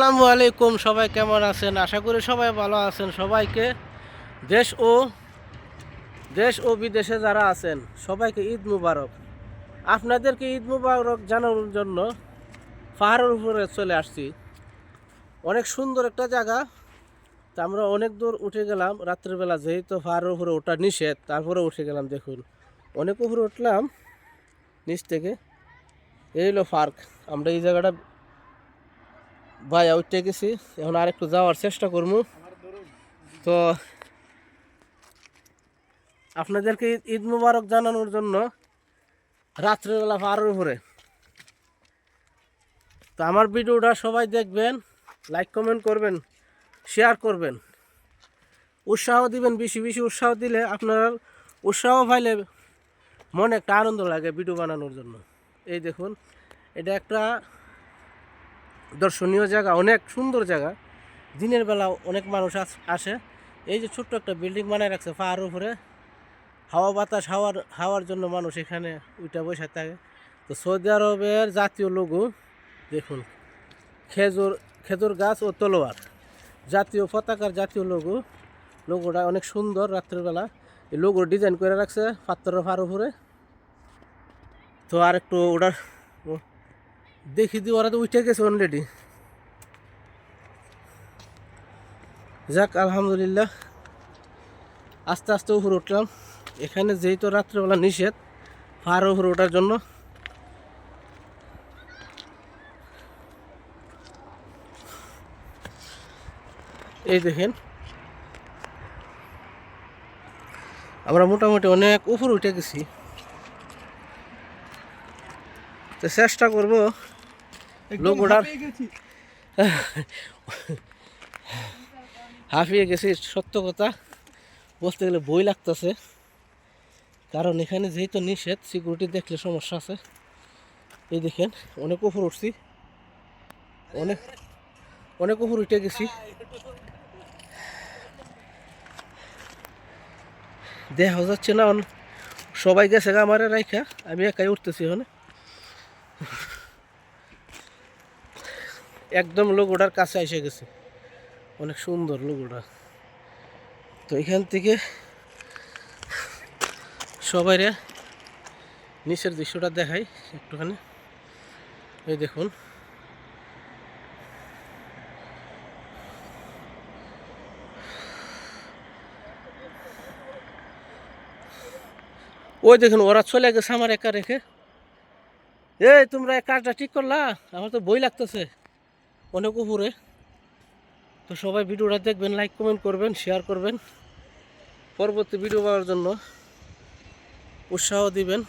আসসালামু আলাইকুম, সবাই কেমন আছেন? আশা করি সবাই ভালো আছেন। সবাইকে দেশ ও দেশ ও বিদেশে যারা আছেন, সবাইকে ঈদ মুবারক। আপনাদেরকে ঈদ মুবারক জানানোর জন্য পাহাড়ের উপরে চলে আসছি। অনেক সুন্দর একটা জায়গা। তা আমরা অনেক দূর উঠে গেলাম, রাত্রিবেলা যেহেতু পাহাড়ের উপরে ওঠা নিষেধ, তারপরে উঠে গেলাম, দেখুন। অনেক উপরে উঠলাম, নিচ থেকে। এই হলো পার্ক। আমরা এই জায়গাটা ভাই উঠতে গেছি। এখন আর একটু যাওয়ার চেষ্টা করব। তো আপনাদেরকে ঈদ- ঈদ মুবারক জানানোর জন্য রাত্রেবেলা পাহাড়ের উপরে। তো আমার ভিডিওটা সবাই দেখবেন, লাইক কমেন্ট করবেন, শেয়ার করবেন। উৎসাহ দিবেন, বেশি বেশি উৎসাহ দিলে আপনার উৎসাহ পাইলে মনে একটা আনন্দ লাগে ভিডিও বানানোর জন্য। এই দেখুন, এটা একটা দর্শনীয় জায়গা, অনেক সুন্দর জায়গা। দিনের বেলা অনেক মানুষ আস- এই যে ছোট্ট একটা বিল্ডিং বানায় রাখছে পাহাড়ের উপরে। হাওয়া বাতাস, হাওয়ার হাওয়ার জন্য মানুষ এখানে ওইটা বসে থাকে। তো সৌদি আরবের জাতীয় লঘু, দেখুন, খেজুর খেজুর গাছ ও তলোয়ার। জাতীয় পতাকার জাতীয় লঘু। লোগোটা অনেক সুন্দর রাত্রেবেলা। এই লোগোর ডিজাইন করে রাখছে পাত্রের ফার উপরে। তো আর একটু ওটার দেখি দি, ওরা তো উঠে গেছে অলরেডি যাক, আলহামদুলিল্লাহ। আস্তে আস্তে উপরে উঠলাম। এখানে যেই যেহেতু রাত্রেবেলা নিষেধ ফার উপরে ওঠার জন্য। এই দেখেন। আমরা মোটামুটি অনেক উপরে উঠে গেছি। তো চেষ্টা করব। লোক ওঠার হাঁপিয়ে গেছি। সত্য কথা। বলতে গেলে বই লাগতেছে। কারণ এখানে যেহেতু নিষেধ সিকিউরিটি দেখলে সমস্যা আছে। এই দেখেন অনেক উপর উঠছি। অনেক অনেক উপর উঠে গেছি। দেখা যাচ্ছে না সবাই গেছে গা আমারে রাইখা। আমি একাই উঠতেছি ওখানে। একদম লোগোটার কাছে এসে গেছে। অনেক সুন্দর লোগোটা। তো এখান থেকে সবাইরে নিচের দৃশ্যটা দেখাই একটুখানি। এই দেখুন। ওই দেখুন, ওরা চলে গেছে আমার একা রেখে। এই, তোমরা কাজটা ঠিক করলা? আমার তো বই লাগতেছে। অনেক উপরে। তো সবাই ভিডিওটা দেখবেন লাইক কমেন্ট করবেন শেয়ার করবেন। পরবর্তী ভিডিও পাওয়ার জন্য উৎসাহ দিবেন।